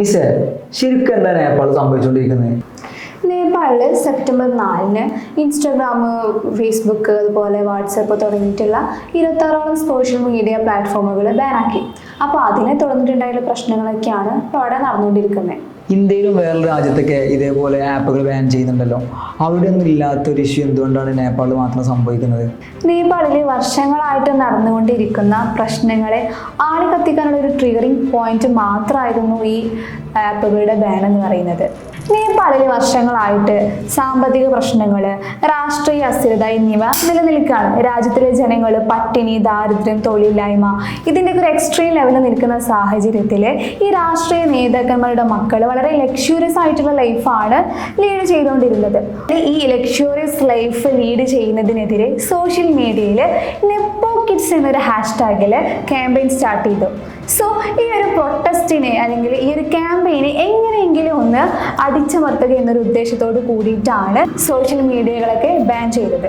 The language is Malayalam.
മിസ്സേ ശരിക്കും എന്താണ് നേപ്പാൾ സംഭവിച്ചുകൊണ്ടിരിക്കുന്നത് നേപ്പാളിൽ സെപ്റ്റംബർ നാലിന് ഇൻസ്റ്റാഗ്രാം ഫേസ്ബുക്ക് അതുപോലെ വാട്സപ്പ് തുടങ്ങിയിട്ടുള്ള ഇരുപത്താറോളം സോഷ്യൽ മീഡിയ പ്ലാറ്റ്ഫോമുകൾ ബാനാക്കി. അപ്പോൾ അതിനെ തുടർന്നിട്ടുണ്ടായിട്ടുള്ള പ്രശ്നങ്ങളൊക്കെയാണ് ഇപ്പോൾ അവിടെ നടന്നുകൊണ്ടിരിക്കുന്നത് ഇന്ത്യയിലും വേറെ രാജ്യത്തൊക്കെ ഇതേപോലെ ആപ്പുകൾ ബാൻ ചെയ്യുന്നുണ്ടല്ലോ. അവിടെ ഒന്നും ഇല്ലാത്ത ഒരു ഇഷ്യൂ എന്തുകൊണ്ടാണ് നേപ്പാളിൽ മാത്രം സംഭവിക്കുന്നത്? നേപ്പാളിൽ വർഷങ്ങളായിട്ട് നടന്നുകൊണ്ടിരിക്കുന്ന പ്രശ്നങ്ങളെ ആളി കത്തിക്കാനുള്ള ഒരു ട്രിഗറിംഗ് പോയിന്റ് മാത്രമായിരുന്നു ഈ ആപ്പുകളുടെ ബാൻ എന്ന് പറയുന്നത്. നേപ്പാളിൽ വർഷങ്ങളായിട്ട് സാമ്പത്തിക പ്രശ്നങ്ങൾ രാഷ്ട്രീയ അസ്ഥിരത എന്നിവ നിലനിൽക്കുകയാണ്. രാജ്യത്തിലെ ജനങ്ങൾ പട്ടിണി ദാരിദ്ര്യം തൊഴിലില്ലായ്മ ഇതിന്റെയൊക്കെ ഒരു എക്സ്ട്രീം ലെവലിൽ നിൽക്കുന്ന സാഹചര്യത്തിൽ ഈ രാഷ്ട്രീയ നേതാക്കന്മാരുടെ മക്കൾ വളരെ ലക്ഷൂറിയസ് ആയിട്ടുള്ള ലൈഫാണ് ലീഡ് ചെയ്തുകൊണ്ടിരുന്നത്. ഈ ലക്ഷ്യൂറിയസ് ലൈഫ് ലീഡ് ചെയ്യുന്നതിനെതിരെ സോഷ്യൽ മീഡിയയിൽ നെപ്പോ കിഡ്സ് എന്നൊരു ഹാഷ്ടാഗിൽ ക്യാമ്പയിൻ സ്റ്റാർട്ട് ചെയ്തു. സോ ഈ ഒരു പ്രൊട്ടസ്റ്റിനെ അല്ലെങ്കിൽ ഈ ഒരു ക്യാമ്പയിനെ എങ്ങനെയെങ്കിലും ഒന്ന് അടിച്ചമർത്തുക എന്നൊരു ഉദ്ദേശത്തോട് കൂടിയിട്ടാണ് സോഷ്യൽ മീഡിയകളൊക്കെ ബാൻ ചെയ്തത്.